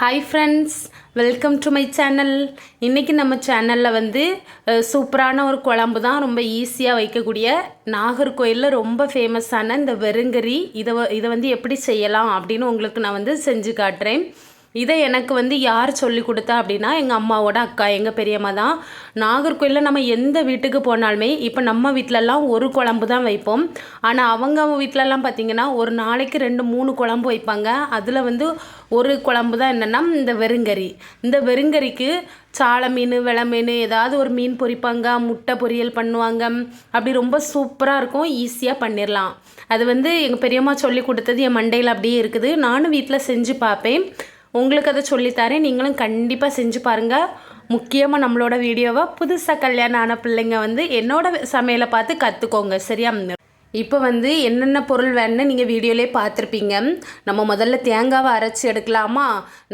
Hi friends welcome to my channel இன்றைக்கி நம்ம சேனலில் வந்து சூப்பரான ஒரு குழம்பு தான் ரொம்ப ஈஸியாக வைக்கக்கூடிய நாகர்கோயிலில் ரொம்ப ஃபேமஸான இந்த வெறுங்கறி இதை இதை வந்து எப்படி செய்யலாம் அப்படின்னு உங்களுக்கு நான் வந்து செஞ்சு காட்டுறேன். இதை எனக்கு வந்து யார் சொல்லி கொடுத்தா அப்படின்னா எங்கள் அம்மாவோட அக்கா எங்கள் பெரியம்மா தான். நாகர்கோயிலில் நம்ம எந்த வீட்டுக்கு போனாலுமே இப்போ நம்ம வீட்டிலலாம் ஒரு குழம்பு தான் வைப்போம். ஆனால் அவங்க வீட்டிலலாம் பார்த்திங்கன்னா ஒரு நாளைக்கு ரெண்டு மூணு குழம்பு வைப்பாங்க. அதில் வந்து ஒரு குழம்பு தான் என்னென்னா இந்த வெறுங்கறி. இந்த வெறுங்கறிக்கு சாலை மீன் வெள மீன் ஏதாவது ஒரு மீன் பொரிப்பாங்க முட்டை பொரியல் பண்ணுவாங்க. அப்படி ரொம்ப சூப்பராக இருக்கும். ஈஸியாக பண்ணிடலாம் அது வந்து எங்கள் பெரியம்மா சொல்லி கொடுத்தது என் மண்டையில் அப்படியே இருக்குது. நானும் வீட்டில் செஞ்சு பார்ப்பேன் உங்களுக்கு அதை சொல்லித்தரேன். நீங்களும் கண்டிப்பாக செஞ்சு பாருங்கள் முக்கியமாக நம்மளோட வீடியோவை. புதுசாக கல்யாணம் ஆன பிள்ளைங்க வந்து என்னோட சமையலை பார்த்து கற்றுக்கோங்க சரியா? இப்போ வந்து என்னென்ன பொருள் வேணும்னு நீங்கள் வீடியோலே பார்த்துருப்பீங்க. நம்ம முதல்ல தேங்காவை அரைச்சி எடுக்கலாமா?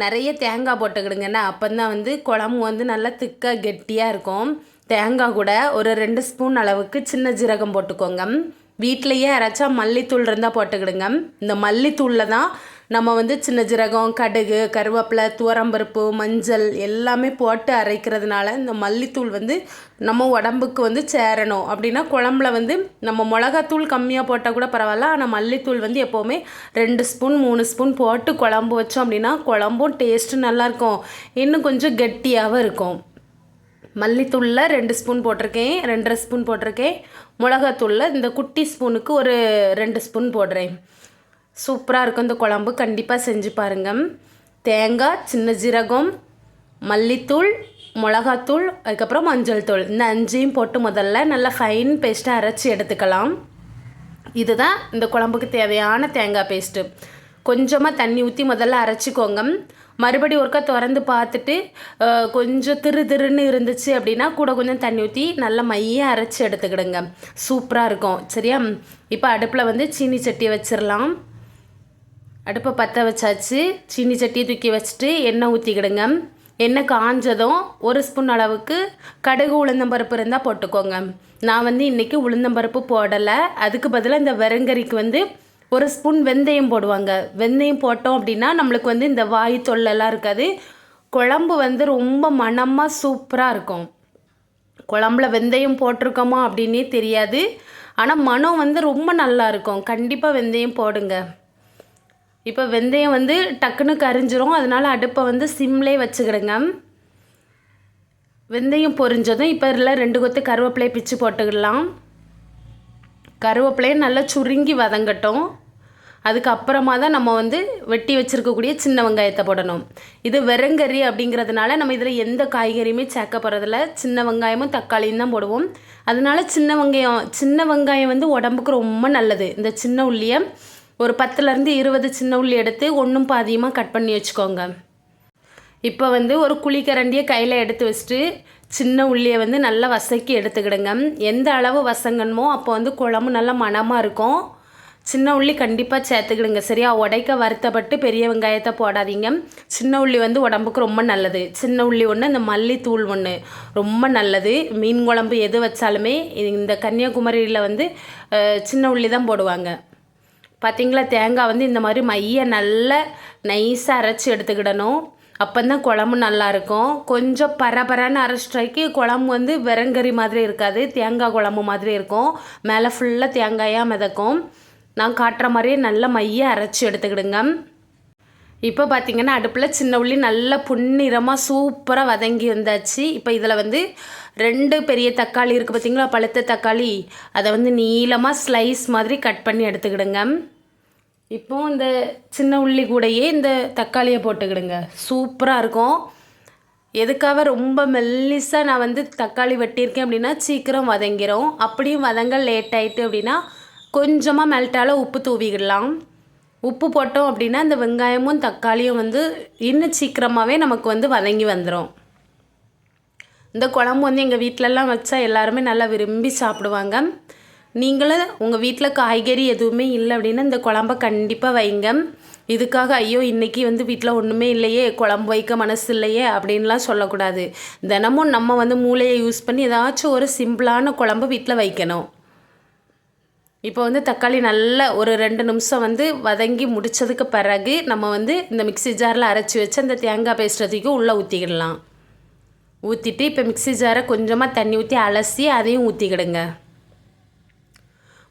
நிறைய தேங்காய் போட்டுக்கிடுங்கண்ணா அப்போ தான் வந்து குழம்பு வந்து நல்லா திக்காக கெட்டியாக இருக்கும். தேங்காய் கூட ஒரு ரெண்டு ஸ்பூன் அளவுக்கு சின்ன ஜீரகம் போட்டுக்கோங்க. வீட்டிலையே அரைச்சா மல்லித்தூள் இருந்தால் போட்டுக்கிடுங்க. இந்த மல்லித்தூளில் தான் நம்ம வந்து சின்ன ஜீரகம் கடுகு கருவேப்பிலை துவரம்பருப்பு மஞ்சள் எல்லாமே போட்டு அரைக்கிறதுனால இந்த மல்லித்தூள் வந்து நம்ம உடம்புக்கு வந்து சேரணும். அப்படின்னா குழம்புல வந்து நம்ம மிளகாத்தூள் கம்மியாக போட்டால் கூட பரவாயில்ல. ஆனால் மல்லித்தூள் வந்து எப்போவுமே ரெண்டு ஸ்பூன் மூணு ஸ்பூன் போட்டு குழம்பு வச்சோம் அப்படின்னா குழம்பும் டேஸ்ட்டு நல்லாயிருக்கும் இன்னும் கொஞ்சம் கெட்டியாகவும் இருக்கும். மல்லித்தூளில் ரெண்டு ஸ்பூன் போட்டிருக்கேன் ரெண்டரை ஸ்பூன் போட்டிருக்கேன். மிளகாத்தூளில் இந்த குட்டி ஸ்பூனுக்கு ஒரு ரெண்டு ஸ்பூன் போடுறேன். சூப்பராக இருக்கும். இந்த குழம்பு கண்டிப்பாக செஞ்சு பாருங்கள் தேங்காய் சின்ன ஜீரகம் மல்லித்தூள் மிளகாத்தூள் அதுக்கப்புறம் மஞ்சள் தூள். இந்த அஞ்சையும் போட்டு முதல்ல நல்லா ஃபைன் பேஸ்ட்டாக அரைச்சி எடுத்துக்கலாம். இதுதான் இந்த குழம்புக்கு தேவையான தேங்காய் பேஸ்ட்டு கொஞ்சமாக தண்ணி ஊற்றி முதல்ல அரைச்சிக்கோங்க. மறுபடி ஒருக்கா திறந்து பார்த்துட்டு கொஞ்சம் திரு திருன்னு இருந்துச்சு அப்படின்னா கூட கொஞ்சம் தண்ணி ஊற்றி நல்லா மையாக அரைச்சி எடுத்துக்கிடுங்க. சூப்பராக இருக்கும். சரியா? இப்போ அடுப்பில் வந்து சீனி சட்டியை வச்சிடலாம். அடுப்பை பற்ற வச்சாச்சு. சீனி சட்டியை தூக்கி வச்சுட்டு எண்ணெய் ஊற்றிக்கிடுங்க எண்ணெய் காஞ்சதும் ஒரு ஸ்பூன் அளவுக்கு கடுகு உளுந்தம்பருப்பு இருந்தால் போட்டுக்கோங்க. நான் வந்து இன்றைக்கி உளுந்தம்பருப்பு போடலை. அதுக்கு பதிலாக இந்த வெறங்கறிக்கு வந்து ஒரு ஸ்பூன் வெந்தயம் போடுவாங்க. வெந்தயம் போட்டோம் அப்படின்னா நம்மளுக்கு வந்து இந்த வாய் தொல்லெல்லாம் இருக்காது. குழம்பு வந்து ரொம்ப மணமாக சூப்பராக இருக்கும். குழம்புல வெந்தயம் போட்டிருக்கோமா அப்படின்னே தெரியாது. ஆனால் மனம் வந்து ரொம்ப நல்லா இருக்கும். கண்டிப்பாக வெந்தயம் போடுங்க. இப்போ வெந்தயம் வந்து டக்குன்னு கரிஞ்சிரும். அதனால் அடுப்பை வந்து சிம்லே வச்சுக்கிடுங்க. வெந்தயம் பொரிஞ்சதும் இப்போ இதில் ரெண்டு கொத்து கருவேப்பிலையை பிச்சு போட்டுக்கிடலாம். கருவேப்பிலையை நல்லா சுருங்கி வதங்கட்டும். அதுக்கப்புறமா தான் நம்ம வந்து வெட்டி வச்சுருக்கக்கூடிய சின்ன வெங்காயத்தை போடணும். இது வெறுங்கறி அப்படிங்கிறதுனால நம்ம இதில் எந்த காய்கறியுமே சேர்க்க போகிறதில்ல சின்ன வெங்காயமும் தக்காளியும் தான் போடுவோம். அதனால சின்ன வெங்காயம் சின்ன வெங்காயம் வந்து உடம்புக்கு ரொம்ப நல்லது. இந்த சின்ன உள்ளியை ஒரு பத்துலேருந்து இருபது சின்ன உள்ளி எடுத்து ஒன்றும் பாதியமாக கட் பண்ணி வச்சுக்கோங்க. இப்போ வந்து ஒரு குழிக்கரண்டியை கையில் எடுத்து வச்சுட்டு சின்ன உள்ளியை வந்து நல்லா வசக்கி எடுத்துக்கிடுங்க. எந்த அளவு வசங்கணுமோ அப்போ வந்து குழம்பு நல்லா மணமாக இருக்கும். சின்ன உள்ளி கண்டிப்பாக சேர்த்துக்கிடுங்க. சரியா? உடைக்க வருத்தப்பட்டு பெரிய வெங்காயத்தை போடாதீங்க. சின்ன உள்ளி வந்து உடம்புக்கு ரொம்ப நல்லது. சின்ன உள்ளி ஒன்று இந்த மல்லித்தூள் ஒன்று ரொம்ப நல்லது. மீன் குழம்பு எது வச்சாலுமே இந்த கன்னியாகுமரியில் வந்து சின்ன உள்ளி தான் போடுவாங்க. பார்த்தீங்களா தேங்காய் வந்து இந்த மாதிரி மைய நல்லா நைஸாக அரைச்சி எடுத்துக்கிடணும். அப்போ தான் குழம்பு நல்லாயிருக்கும் கொஞ்சம் பரபரன்னு அரைச்சிட்டாக்கி குழம்பு வந்து வெறங்கறி மாதிரி இருக்காது. தேங்காய் குழம்பு மாதிரி இருக்கும். மேலே ஃபுல்லாக தேங்காயாக மிதக்கும். நான் காட்டுற மாதிரியே நல்ல மைய அரைச்சி எடுத்துக்கிடுங்க. இப்போ பார்த்திங்கன்னா அடுப்பில் சின்ன உள்ளி நல்லா புன்னிறமாக சூப்பராக வதங்கி வந்தாச்சு. இப்போ இதில் வந்து ரெண்டு பெரிய தக்காளி இருக்குது பார்த்திங்களா பழுத்த தக்காளி. அதை வந்து நீளமாக ஸ்லைஸ் மாதிரி கட் பண்ணி எடுத்துக்கிடுங்க. இப்போ இந்த சின்ன உள்ளி கூடையே இந்த தக்காளியை போட்டுக்கிடுங்க. சூப்பராக இருக்கும். எதுக்காக ரொம்ப மெல்லிஸாக நான் வந்து தக்காளி வெட்டியிருக்கேன் அப்படின்னா சீக்கிரம் வதங்கிடும் அப்படியும் வதங்க லேட் ஆகிட்டு அப்படின்னா கொஞ்சமாக மெல்ட்டால உப்பு தூவிக்கிடலாம் உப்பு போட்டோம் அப்படின்னா இந்த வெங்காயமும் தக்காளியும் வந்து இன்னும் சீக்கிரமாகவே நமக்கு வந்து வதங்கி வந்துடும் இந்த குழம்பு வந்து எங்கள் வீட்டிலலாம் வச்சா எல்லாருமே நல்லா விரும்பி சாப்பிடுவாங்க. நீங்களும் உங்கள் வீட்டில் காய்கறி எதுவுமே இல்லை அப்படின்னா இந்த குழம்ப கண்டிப்பாக வைங்க. இதுக்காக ஐயோ இன்றைக்கி வந்து வீட்டில் ஒன்றுமே இல்லையே குழம்பு வைக்க மனசு இல்லையே அப்படின்லாம் சொல்லக்கூடாது. தினமும் நம்ம வந்து மூளையை யூஸ் பண்ணி ஏதாச்சும் ஒரு சிம்பிளான குழம்பு வீட்டில் வைக்கணும். இப்போ வந்து தக்காளி நல்லா ஒரு ரெண்டு நிமிஷம் வந்து வதங்கி முடித்ததுக்கு பிறகு நம்ம வந்து இந்த மிக்சி ஜாரில் அரைச்சி வச்சு அந்த தேங்காய் பேஸ்ட் உள்ளே ஊற்றிக்கிடலாம் ஊற்றிட்டு இப்போ மிக்சி ஜாரை கொஞ்சமாக தண்ணி ஊற்றி அலசி அதையும் ஊற்றிக்கிடுங்க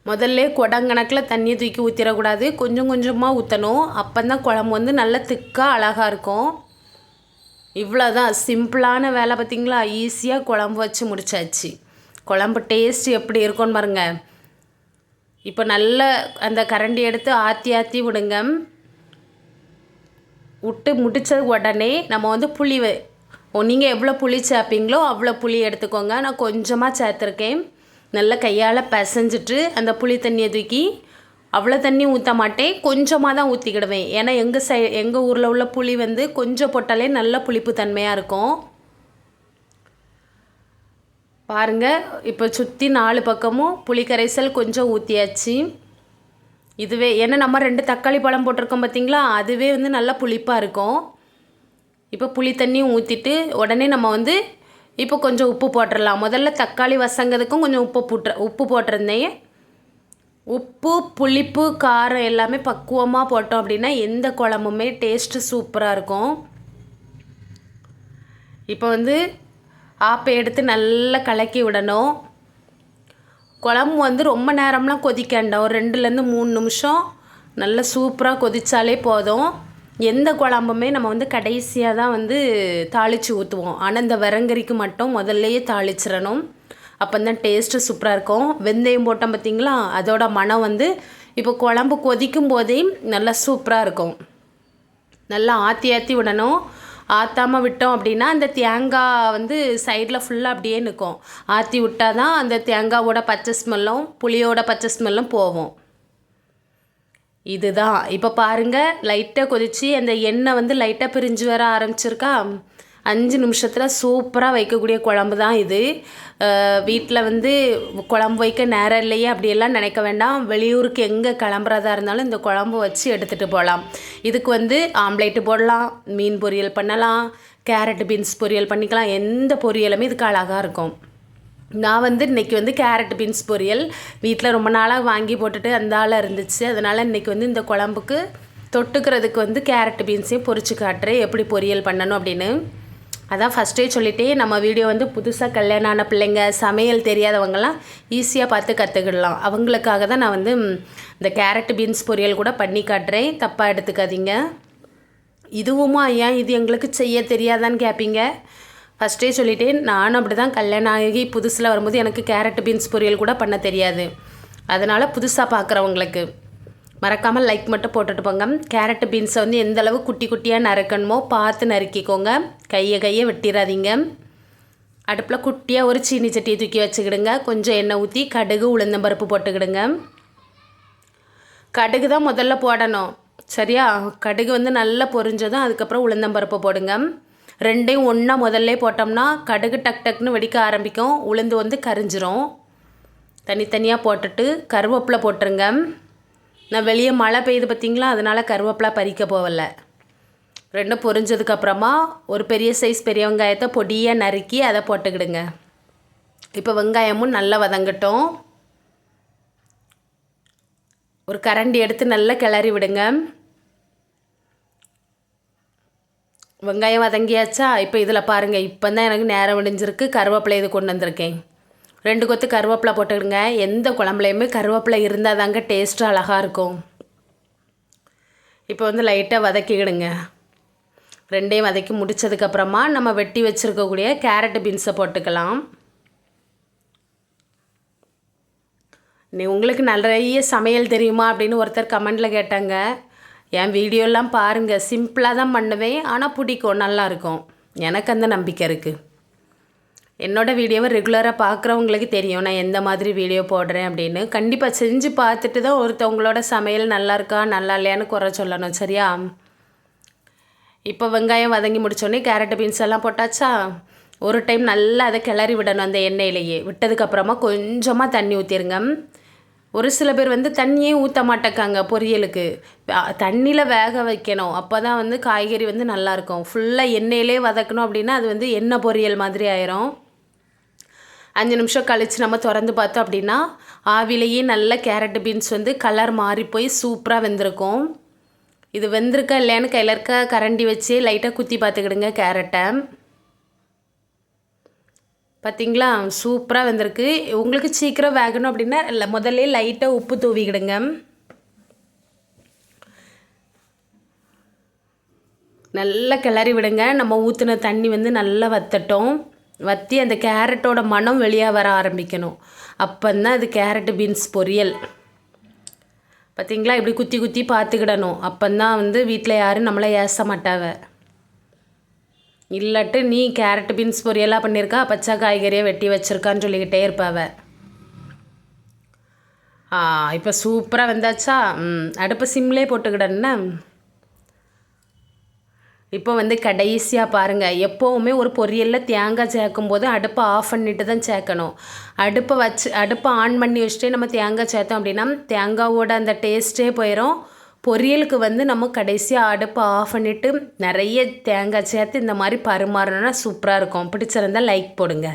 முதல்ல குடங்கணக்கில் தண்ணியை தூக்கி ஊற்றிடக்கூடாது கொஞ்சம் கொஞ்சமாக ஊற்றணும் அப்போ தான் குழம்பு வந்து நல்லா திக்காக அழகாக இருக்கும். இவ்வளோதான் சிம்பிளான வேலை பார்த்திங்களா? ஈஸியாக குழம்பு வச்சு முடிச்சாச்சு. குழம்பு டேஸ்ட் எப்படி இருக்கும்னு பாருங்கள் இப்போ நல்ல அந்த கரண்டி எடுத்து ஆற்றி ஆற்றி விடுங்க. விட்டு முடித்தது உடனே நம்ம வந்து புளி நீங்கள் எவ்வளோ புளி சேர்ப்பீங்களோ அவ்வளோ புளி எடுத்துக்கோங்க. நான் கொஞ்சமாக சேர்த்துருக்கேன். நல்லா கையால் பிசைஞ்சிட்டு அந்த புளி தண்ணியை தூக்கி அவ்வளோ தண்ணி ஊற்ற மாட்டேன். கொஞ்சமாக தான் ஊற்றிக்கிடுவேன் ஏன்னா எங்கள் சை எங்கள் ஊரில் உள்ள புளி வந்து கொஞ்சம் போட்டாலே நல்ல புளிப்பு தன்மையாக இருக்கும். பாருங்கள் இப்போ சுற்றி நாலு பக்கமும் புளி கரைசல் கொஞ்சம் ஊற்றியாச்சு இதுவே ஏன்னா நம்ம ரெண்டு தக்காளி பழம் போட்டிருக்கோம் பார்த்திங்களா அதுவே வந்து நல்லா புளிப்பாக இருக்கும். இப்போ புளி தண்ணியும் ஊற்றிட்டு உடனே நம்ம வந்து இப்போ கொஞ்சம் உப்பு போட்டுடலாம் முதல்ல தக்காளி வசங்கிறதுக்கும் கொஞ்சம் உப்பு போட்டு உப்பு போட்டிருந்தேன். உப்பு புளிப்பு காரம் எல்லாமே பக்குவமாக போட்டோம் அப்படின்னா எந்த குழம்புமே டேஸ்ட்டு சூப்பராக இருக்கும். இப்போ வந்து ஆப்பை எடுத்து நல்லா கலக்கி விடணும். குழம்பு வந்து ரொம்ப நேரம்லாம் கொதிக்கண்டோம் ஒரு ரெண்டுலேருந்து மூணு நிமிஷம் நல்லா சூப்பராக கொதித்தாலே போதும். எந்த குழம்புமே நம்ம வந்து கடைசியாக தான் வந்து தாளித்து ஊற்றுவோம் ஆனால் இந்த வரங்கரிக்கு மட்டும் முதல்லையே தாளிச்சிடணும். அப்போ தான் டேஸ்ட்டு சூப்பராக இருக்கும். வெந்தயம் போட்டோம் பார்த்திங்களா அதோட மனம் வந்து இப்போ குழம்பு கொதிக்கும் போதே நல்லா சூப்பராக இருக்கும். நல்லா ஆற்றி ஆற்றி விடணும். ஆற்றாமல் விட்டோம் அப்படின்னா அந்த தேங்காய் வந்து சைடில் ஃபுல்லாக அப்படியே நிற்கும். ஆற்றி விட்டால் தான் அந்த தேங்காவோட பச்சை ஸ்மெல்லும் புளியோட பச்சை ஸ்மெல்லும் போவோம் இதுதான். இப்போ பாருங்கள் லைட்டாக கொதித்து அந்த எண்ணெய் வந்து லைட்டாக பிரிஞ்சு வர ஆரம்பிச்சிருக்கா? அஞ்சு நிமிஷத்தில் சூப்பராக வைக்கக்கூடிய குழம்பு தான் இது வீட்டில் வந்து குழம்பு வைக்க நேரம் இல்லையே அப்படியெல்லாம் நினைக்க வேண்டாம். வெளியூருக்கு எங்கே கிளம்புறதா இருந்தாலும் இந்த குழம்பு வச்சு எடுத்துகிட்டு போகலாம் இதுக்கு வந்து ஆம்லேட்டு போடலாம் மீன் பொரியல் பண்ணலாம் கேரட் பீன்ஸ் பொரியல் பண்ணிக்கலாம். எந்த பொரியலுமே இதுக்கு அழகாக இருக்கும். நான் வந்து இன்றைக்கி வந்து கேரட் பீன்ஸ் பொரியல். வீட்டில் ரொம்ப நாளாக வாங்கி போட்டுட்டு அந்த ஆளாக இருந்துச்சு. அதனால் இன்றைக்கி வந்து இந்த குழம்புக்கு தொட்டுக்கிறதுக்கு வந்து கேரட் பீன்ஸையும் பொறிச்சு காட்டுறேன். எப்படி பொரியல் பண்ணணும் அப்படின்னு. அதான் ஃபஸ்ட்டே சொல்லிட்டே நம்ம வீடியோ வந்து புதுசாக கல்யாணம் ஆன பிள்ளைங்க சமையல் தெரியாதவங்கலாம் ஈஸியாக பார்த்து கற்றுக்கிடலாம் அவங்களுக்காக தான் நான் வந்து இந்த கேரட் பீன்ஸ் பொரியல் கூட பண்ணி காட்டுறேன். தப்பாக எடுத்துக்காதீங்க. இதுவுமா ஐயா இது எங்களுக்கு செய்ய தெரியாதான்னு கேட்பீங்க ஃபஸ்ட்டே சொல்லிட்டேன் நானும் அப்படி தான் கல்யாணம் ஆகி புதுசில் வரும்போது எனக்கு கேரட் பீன்ஸ் பொரியல் கூட பண்ண தெரியாது. அதனால் புதுசாக பார்க்குறவங்களுக்கு மறக்காமல் லைக் மட்டும் போட்டுட்டு போங்க கேரட் பீன்ஸை வந்து எந்த அளவு குட்டி குட்டியாக நறுக்கணுமோ பார்த்து நறுக்கிக்கோங்க. கையை கையை வெட்டிடாதீங்க அடுப்பில் குட்டியாக ஒரு சீனி சட்டியை தூக்கி வச்சுக்கிடுங்க. கொஞ்சம் எண்ணெய் ஊற்றி கடுகு உளுந்தம்பருப்பு போட்டுக்கிடுங்க. கடுகு தான் முதல்ல போடணும். சரியா? கடுகு வந்து நல்லா பொரிஞ்சதும் அதுக்கப்புறம் உளுந்தம்பருப்பு போடுங்க. ரெண்டையும் ஒன்றா முதல்ல போட்டோம்னா கடுகு டக் டக்குன்னு வெடிக்க ஆரம்பிக்கும். உளுந்து வந்து கரிஞ்சிரும். தனித்தனியாக போட்டுட்டு கருவேப்பிலை போட்டுருங்க. நான் வெளியே மழை பெய்யுது பார்த்திங்களா அதனால் கருவேப்பிலை பறிக்க போகல ரெண்டும் பொரிஞ்சதுக்கப்புறமா ஒரு பெரிய சைஸ் பெரிய வெங்காயத்தை பொடியாக நறுக்கி அதை போட்டுக்கிடுங்க. இப்போ வெங்காயமும் நல்லா வதங்கட்டும். ஒரு கரண்டி எடுத்து நல்லா கிளறி விடுங்க. வெங்காயம் வதங்கியாச்சா? இப்போ இதில் பாருங்கள் இப்போ தான் எனக்கு நேரம் விடிஞ்சிருக்கு கருவேப்பிலை இது கொண்டு வந்திருக்கேன். ரெண்டு கொத்து கருவேப்பிலை போட்டுக்கிடுங்க. எந்த குழம்புலையுமே கருவேப்பிலை இருந்தால் தாங்க டேஸ்ட்டு அழகாக இருக்கும். இப்போ வந்து லைட்டாக வதக்கிக்கிடுங்க. ரெண்டையும் வதக்கி முடித்ததுக்கப்புறமா நம்ம வெட்டி வச்சுருக்கக்கூடிய கேரட்டு பீன்ஸை போட்டுக்கலாம். நீ உங்களுக்கு நிறைய சமையல் தெரியுமா அப்படின்னு ஒருத்தர் கமெண்டில் கேட்டாங்க. என் வீடியோலாம் பாருங்கள் சிம்பிளாக தான் பண்ணுவேன். ஆனால் பிடிக்கும். நல்லாயிருக்கும் எனக்கு அந்த நம்பிக்கை இருக்குது என்னோடய வீடியோவை ரெகுலராக பார்க்குறவங்களுக்கு தெரியும். நான் எந்த மாதிரி வீடியோ போடுறேன் அப்படின்னு. கண்டிப்பாக செஞ்சு பார்த்துட்டு தான் ஒருத்தவங்களோட சமையல் நல்லா இருக்கா நல்லா இல்லையான்னு குறை சொல்லணும். சரியா? இப்போ வெங்காயம் வதங்கி முடித்தோடனே கேரட் பீன்ஸ் எல்லாம் போட்டாச்சா? ஒரு டைம் நல்லா அதை கிளறி விடணும் அந்த எண்ணெயிலேயே. விட்டதுக்கப்புறமா கொஞ்சமாக தண்ணி ஊற்றிருங்க ஒரு சில பேர் வந்து தண்ணியே ஊற்ற மாட்டேக்காங்க பொரியலுக்கு. தண்ணியில் வேக வைக்கணும். அப்போ தான் வந்து காய்கறி வந்து நல்லாயிருக்கும் ஃபுல்லாக எண்ணெயிலே வதக்கணும் அப்படின்னா அது வந்து எண்ணெய் பொரியல் மாதிரி ஆயிரும். அஞ்சு நிமிஷம் கழித்து நம்ம திறந்து பார்த்தோம் அப்படின்னா ஆவிலேயே நல்ல கேரட் பீன்ஸ் வந்து கலர் மாறி போய் சூப்பராக வெந்திருக்கும். இது வெந்திருக்கா இல்லையான்னு கையில் இருக்க கரண்டி வச்சு லைட்டாக குத்தி பார்த்துக்கிடுங்க கேரட்டை. பார்த்தீங்களா சூப்பராக வந்திருக்கு. உங்களுக்கு சீக்கிரம் வேகணும் அப்படின்னா இல்லை முதல்ல லைட்டாக உப்பு தூவிக்கிடுங்க. நல்லா கிளறி விடுங்க. நம்ம ஊற்றின தண்ணி வந்து நல்லா வத்தட்டும். வற்றி அந்த கேரட்டோட மனம் வெளியாக வர ஆரம்பிக்கணும். அப்போந்தான் அது கேரட்டு பீன்ஸ் பொரியல். பார்த்தீங்களா இப்படி குத்தி குத்தி பார்த்துக்கிடணும் அப்போந்தான் வந்து வீட்டில் யாரும் நம்மளை ஏச மாட்டாவை. இல்லாட்டு நீ கேரட் பீன்ஸ் பொரியலாக பண்ணியிருக்கா பச்சை காய்கறியை வெட்டி வச்சுருக்கான்னு சொல்லிக்கிட்டே இருப்பாவ ஆ இப்போ சூப்பராக வந்தாச்சா? ம் அடுப்பு சிம்லே போட்டுக்கிடன்னு இப்போ வந்து கடைசியாக பாருங்கள் எப்போவுமே ஒரு பொரியலில் தேங்காய் சேர்க்கும் போது அடுப்பை ஆஃப் பண்ணிட்டு தான் சேர்க்கணும். அடுப்பை வச்சு அடுப்பை ஆன் பண்ணி வச்சுட்டே நம்ம தேங்காய் சேர்த்தோம் அப்படின்னா தேங்காவோட அந்த டேஸ்ட்டே போயிடும் பொரியலுக்கு வந்து நம்ம கடைசியாக அடுப்பை ஆஃப் பண்ணிவிட்டு நிறைய தேங்காய் சேர்த்து இந்த மாதிரி பரிமாறணும்னா சூப்பராக இருக்கும். பிடிச்சிருந்தால் லைக் போடுங்க.